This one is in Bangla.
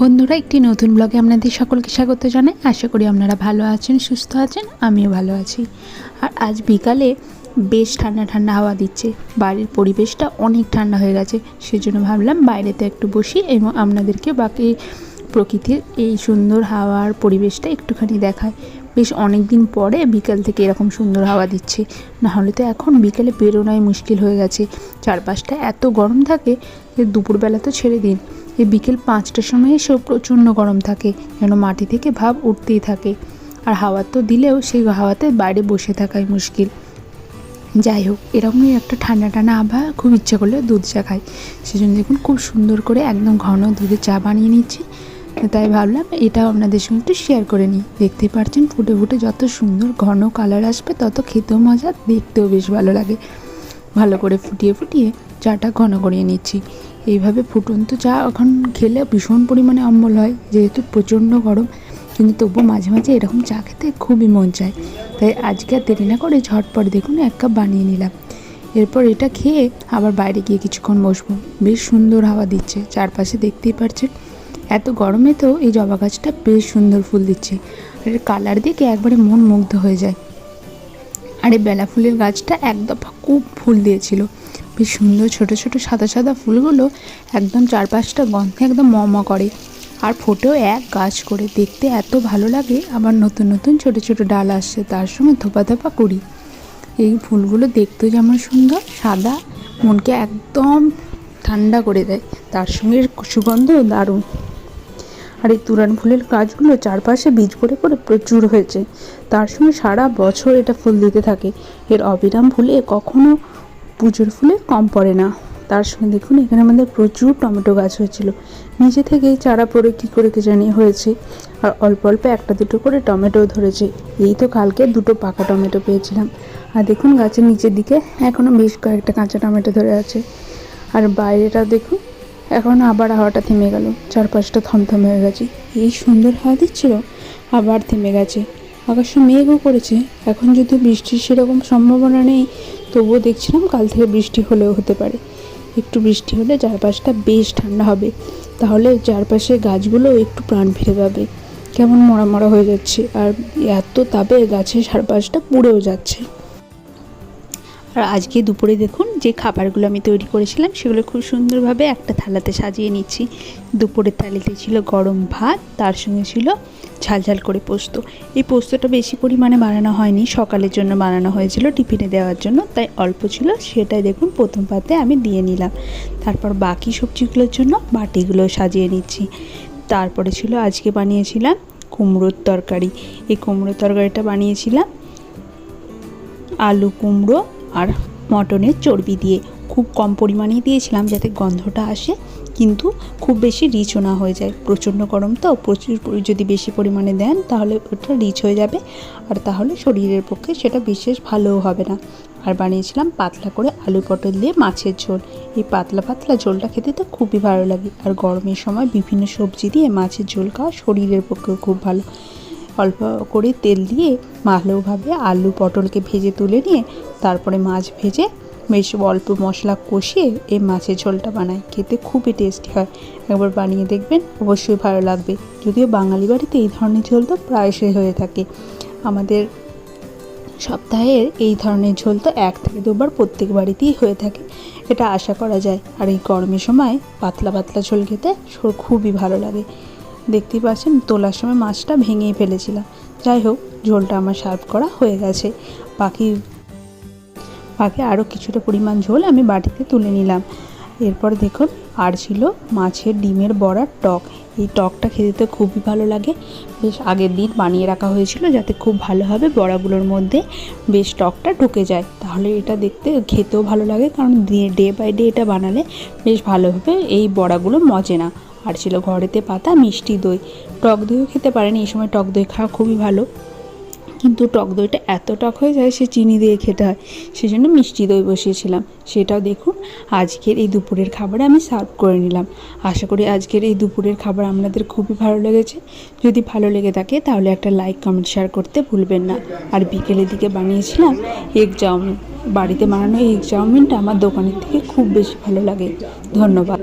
বন্ধুরা, একটি নতুন ব্লগে আপনাদের সকলকে স্বাগত জানাই। আশা করি আপনারা ভালো আছেন, সুস্থ আছেন, আমিও ভালো আছি। আর আজ বিকালে বেশ ঠান্ডা ঠান্ডা হাওয়া দিচ্ছে। বাড়ির পরিবেশটা অনেক ঠান্ডা হয়ে গেছে, সেজন্য ভাবলাম বাইরেতে একটু বসি এবং আপনাদেরকে বাকি প্রকৃতির এই সুন্দর হাওয়ার পরিবেশটা একটুখানি দেখায় বেশ অনেক দিন পরে বিকাল থেকে এরকম সুন্দর হাওয়া দিচ্ছে। না হলে তো এখন বিকেলে বেরোনোই মুশকিল হয়ে গেছে। চারপাশটা এত গরম থাকে যে দুপুরবেলা তো ছেড়ে দিন। এই বিকেল পাঁচটার সময় এসেও প্রচণ্ড গরম থাকে, যেন মাটি থেকে ভাব উঠতেই থাকে। আর হাওয়া তো দিলেও সেই হাওয়াতে বাইরে বসে থাকাই মুশকিল। যাই হোক, এরকমই একটা ঠান্ডা ঠান্ডা আবহাওয়া খুব ইচ্ছা করলে দুধ চা খাই। সেজন্য দেখুন, খুব সুন্দর করে একদম ঘন দুধের চা বানিয়ে নিচ্ছি। তাই ভাবলাম এটাও আপনাদের সঙ্গে একটু শেয়ার করে নিই। দেখতেই পাচ্ছেন ফুটে ফুটে যত সুন্দর ঘন কালার আসবে, তত খেতেও মজা, দেখতেও বেশ ভালো লাগে। ভালো করে ফুটিয়ে ফুটিয়ে চাটা ঘন করিয়ে নিচ্ছি। এইভাবে ফুটন্ত চা এখন খেলে ভীষণ পরিমাণে অম্বল হয়, যেহেতু প্রচণ্ড গরম, কিন্তু তবুও মাঝে মাঝে এরকম চা খেতে খুবই মন চায়। তাই আজকে আর দেরি না করে ঝটপট দেখুন এক কাপ বানিয়ে নিলাম। এরপর এটা খেয়ে আবার বাইরে গিয়ে কিছুক্ষণ বসবো। বেশ সুন্দর হাওয়া দিচ্ছে, চারপাশে দেখতেই পাচ্ছেন এত গরমে তো এই জবা গাছটা বেশ সুন্দর ফুল দিচ্ছে। আর এর কালার দেখে একবারে মন মুগ্ধ হয়ে যায়। আর এই বেলা ফুলের গাছটা এক দফা খুব ফুল দিয়েছিল। বেশ সুন্দর ছোট ছোট সাদা সাদা ফুলগুলো একদম চারপাশটা গন্ধে একদম ম করে। আর ফোটেও এক গাছ করে। দেখতে এত ভালো লাগে, আবার নতুন নতুন ছোট ছোট ডাল আসছে, তার সঙ্গে থোপা থোপা করি। এই ফুলগুলো দেখতেও যেমন সুন্দর, সাদা, মনকে একদম ঠান্ডা করে দেয়। তার সঙ্গে সুগন্ধও দারুণ। আর এই তুরান ফুলের গাছগুলো চারপাশে বীজ পড়ে পড়ে প্রচুর হয়েছে। তার সঙ্গে সারা বছর এটা ফুল দিতে থাকে। এর অবিরাম ফুলে কখনো পুজোর ফুলে কম পড়ে না। তার সঙ্গে দেখুন, এখানে আমাদের প্রচুর টমেটো গাছ হয়েছিল। নিজে থেকেই চারা পড়ে কী করে কে জানি হয়েছে। আর অল্প অল্প একটা দুটো করে টমেটোও ধরেছে। এই তো কালকে দুটো পাকা টমেটো পেয়েছিলাম। আর দেখুন, গাছের নিচের দিকে এখনও বেশ কয়েকটা কাঁচা টমেটো ধরে আছে। আর বাইরেটা দেখুন এখন আবার হাওয়াটা থেমে গেল। চারপাশটা থমথমে হয়ে গেছে। এই সুন্দর হাওয়া দিচ্ছিল, আবার থেমে গেছে। আকাশে মেঘও করেছে। এখন যদি বৃষ্টির সেরকম সম্ভাবনা নেই, তবুও দেখছিলাম কাল থেকে বৃষ্টি হলেও হতে পারে। একটু বৃষ্টি হলে চারপাশটা বেশ ঠান্ডা হবে। তাহলে চারপাশে গাছগুলো একটু প্রাণ ফিরে পাবে। কেমন মরা মরা হয়ে যাচ্ছে। আর এত তাপে গাছের চারপাশটা পুড়েও যাচ্ছে। আর আজকে দুপুরে দেখুন যে খাবারগুলো আমি তৈরি করেছিলাম, সেগুলো খুব সুন্দরভাবে একটা থালাতে সাজিয়ে নিচ্ছি। দুপুরের থালিতে ছিল গরম ভাত, তার সঙ্গে ছিল ঝালঝাল করে পোস্ত। এই পোস্তটা বেশি পরিমাণে বানানো হয়নি, সকালের জন্য বানানো হয়েছিল টিফিনে দেওয়ার জন্য, তাই অল্প ছিল, সেটাই দেখুন প্রথম পাতে আমি দিয়ে নিলাম। তারপর বাকি সবজিগুলোর জন্য বাটিগুলো সাজিয়ে নিচ্ছি। তারপরে ছিল আজকে বানিয়েছিলাম কুমড়োর তরকারি। এই কুমড়োর তরকারিটা বানিয়েছিলাম, আলু কুমড়ো আর মটনের চর্বি দিয়ে। খুব কম পরিমাণেই দিয়েছিলাম যাতে গন্ধটা আসে, কিন্তু খুব বেশি রিচও না হয়ে যায়। প্রচণ্ড গরম তো, প্রচুর যদি বেশি পরিমাণে দেন তাহলে ওটা রিচ হয়ে যাবে। আর তাহলে শরীরের পক্ষে সেটা বিশেষ ভালোও হবে না। আর বানিয়েছিলাম পাতলা করে আলু পটল দিয়ে মাছের ঝোল। এই পাতলা পাতলা ঝোলটা খেতে তো খুবই ভালো লাগে। আর গরমের সময় বিভিন্ন সবজি দিয়ে মাছের ঝোল খাওয়া শরীরের পক্ষেও খুব ভালো। অল্প করে তেল দিয়ে ভালোভাবে আলু পটলকে ভেজে তুলে নিয়ে তারপরে মাছ ভেজে বেশ অল্প মশলা কষিয়ে এই মাছের ঝোলটা বানাই। খেতে খুবই টেস্টি হয়। একবার বানিয়ে দেখবেন, অবশ্যই ভালো লাগবে। যদিও বাঙালি বাড়িতে এই ধরনের ঝোল তো প্রায়শই হয়ে থাকে। আমাদের সপ্তাহের এই ধরনের ঝোল তো এক থেকে দুবার প্রত্যেক বাড়িতেই হয়ে থাকে। এটা আশা করা যায়। আর এই গরমের সময় পাতলা পাতলা ঝোল খেতে খুবই ভালো লাগে। দেখতেই পাচ্ছেন, তোলার সময় মাছটা ভেঙেই ফেলেছিলাম। যাই হোক, ঝোলটা আমার সার্ভ করা হয়ে গেছে। বাকি বাকি আরও কিছুটা পরিমাণ ঝোল আমি বাটিতে তুলে নিলাম। এরপর দেখুন, আর ছিল মাছের ডিমের বড়ার টক। এই টকটা খেতে তো খুবই ভালো লাগে। বেশ আগের দিন বানিয়ে রাখা হয়েছিল যাতে খুব ভালোভাবে বড়াগুলোর মধ্যে বেশ টকটা ঢুকে যায়। তাহলে এটা দেখতে, খেতেও ভালো লাগে, কারণ ডে বাই ডে এটা বানালে বেশ ভালোভাবে এই বড়াগুলো মজে না। আর ছিল ঘরেতে পাতা, মিষ্টি দই। টক দইও খেতে পারেন, এই সময় টক দই খাওয়া খুবই ভালো। কিন্তু টক দইটা এত টক হয়ে যায়, সে চিনি দিয়ে খেতে হয়। সেই জন্য মিষ্টি দই বসিয়েছিলাম। সেটাও দেখুন, আজকের এই দুপুরের খাবারে আমি সার্ভ করে নিলাম। আশা করি আজকের এই দুপুরের খাবার আপনাদের খুবই ভালো লেগেছে। যদি ভালো লেগে থাকে, তাহলে একটা লাইক, কমেন্ট, শেয়ার করতে ভুলবেন না। আর বিকেলের দিকে বানিয়েছিলাম এগ চাউমিন। বাড়িতে বানানো এই চাউমিনটা আমার দোকানের থেকে খুব বেশি ভালো লাগে। ধন্যবাদ।